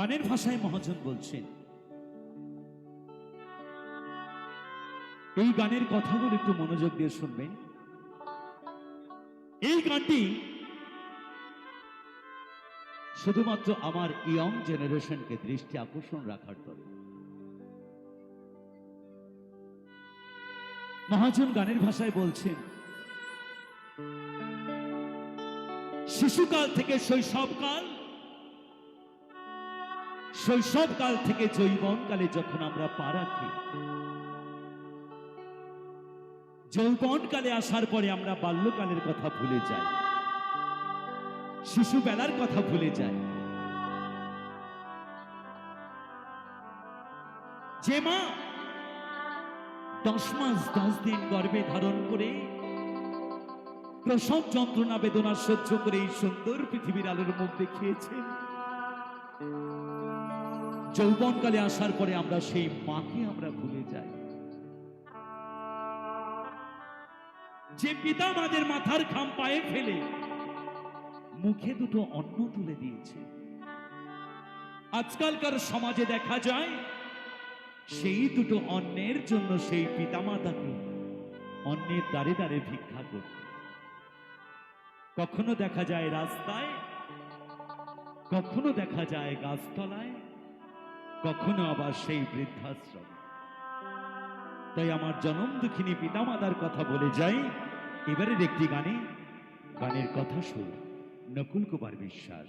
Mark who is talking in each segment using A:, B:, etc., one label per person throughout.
A: গানের ভাষায় মহাজন বলছেন, এই গানের কথাগুলো একটু মনোযোগ দিয়ে শুনবেন। এই গানটি শুধুমাত্র আমার ইয়ং জেনারেশনকে দৃষ্টি আকর্ষণ রাখার তরে মহাজন গানের ভাষায় বলছেন, শিশুকাল থেকে শৈশবকাল শৈশবকাল থেকে যৌবনকালে যখন আমরা পা রাখি যৌবনকালে আসার পরে আমরা বাল্যকালের কথা ভুলে যাই, শিশুবেলার কথা ভুলে যাই। যে মা দশ মাস, দশ দিন গর্ভে ধারণ করে প্রসব যন্ত্রণা বেদনা সহ্য করে এই সুন্দর পৃথিবীর আলোর মুখ দেখিয়েছেন। যৌবনকালে আসার পরে আমরা সেই মাকে আমরা ভুলে যাই। যে পিতা আমাদের মাথার খাম পায়ে ফেলে, মুখে দুটো অন্ন তুলে দিয়েছে। আজকালকার সমাজে দেখা যায়, সেই দুটো অন্নের জন্য সেই পিতামাতাকে অন্যের দ্বারে দ্বারে ভিক্ষা করতে। কখনো দেখা যায় রাস্তায়, কখনো দেখা যায় গাছতলায় কখনো আবার সেই বৃদ্ধাশ্রম। তাই আমার জনম দুঃখিনী পিতামাতার কথা বলে যাই। এবারের একটি গানে, গানের কথা শুন নকুল কুমার বিশ্বাস।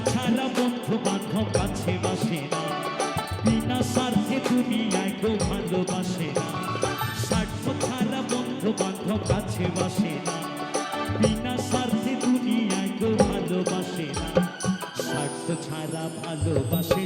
A: ছাড়া বন্ধু বান্ধব কাছে বাসে না। বিনা স্বার্থে দুনিয়ায় কেউ ভালোবাসে না। স্বার্থ ছাড়া বন্ধু বান্ধব কাছে বাসে না। বিনা স্বার্থে দুনিয়ায় কেউ ভালোবাসে না। স্বার্থ ছাড়া ভালোবাসে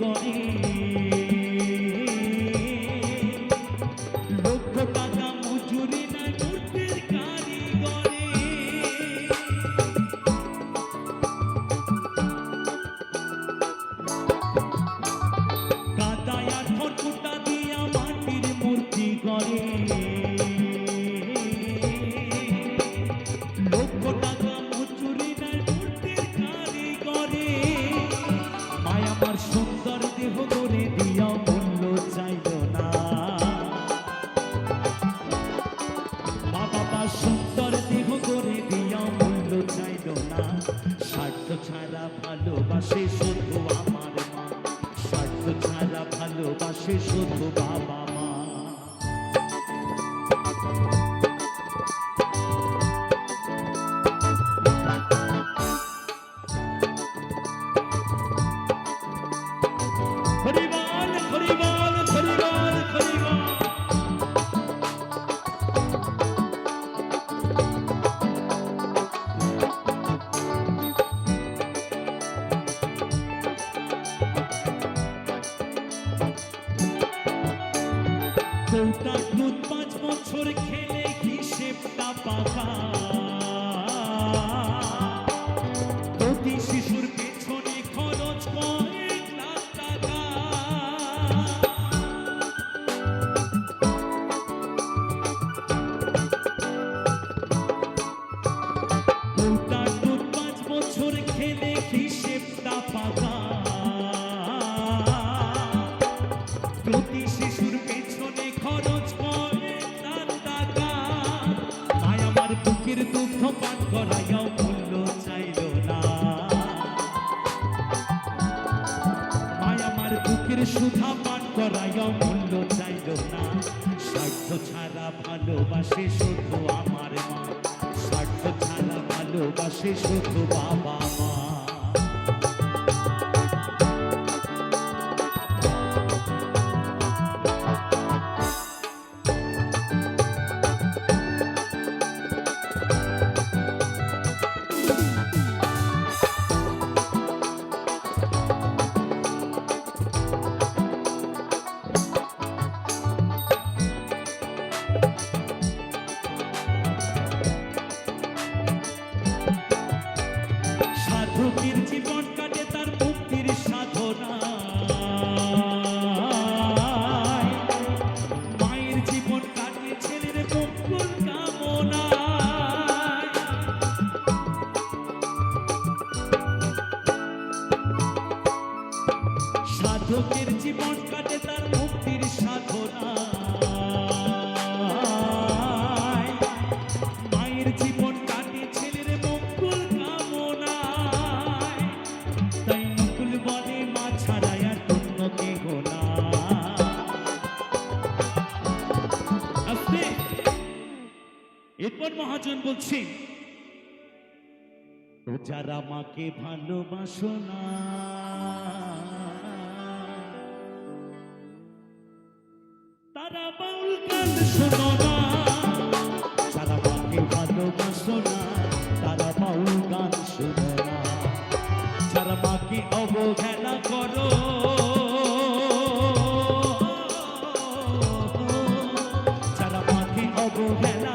A: You. কৌটা দুধ পাঁচ বছর খেলে হিসেবটা পাকা। মূল্য চাইল না। স্বার্থ ছাড়া ভালোবাসে শুধু আমার মা। স্বার্থ ছাড়া ভালোবাসে শুধু বাবা মা। সাধকের জীবন কাটে তার মুক্তির সাধনা। মায়ের সাধকের জীবন কাটে তার মুক্তির সাধনা। মা ছাড়াই আর অন্য যারা মাকে ভালোবাসো না, তারা বাউল গান শোনো না। যারা মাকে ভালোবাসো না, তারা বাউল গান শোনো না। মাকে অবহেলা করো? যারা মাকে অবহেলা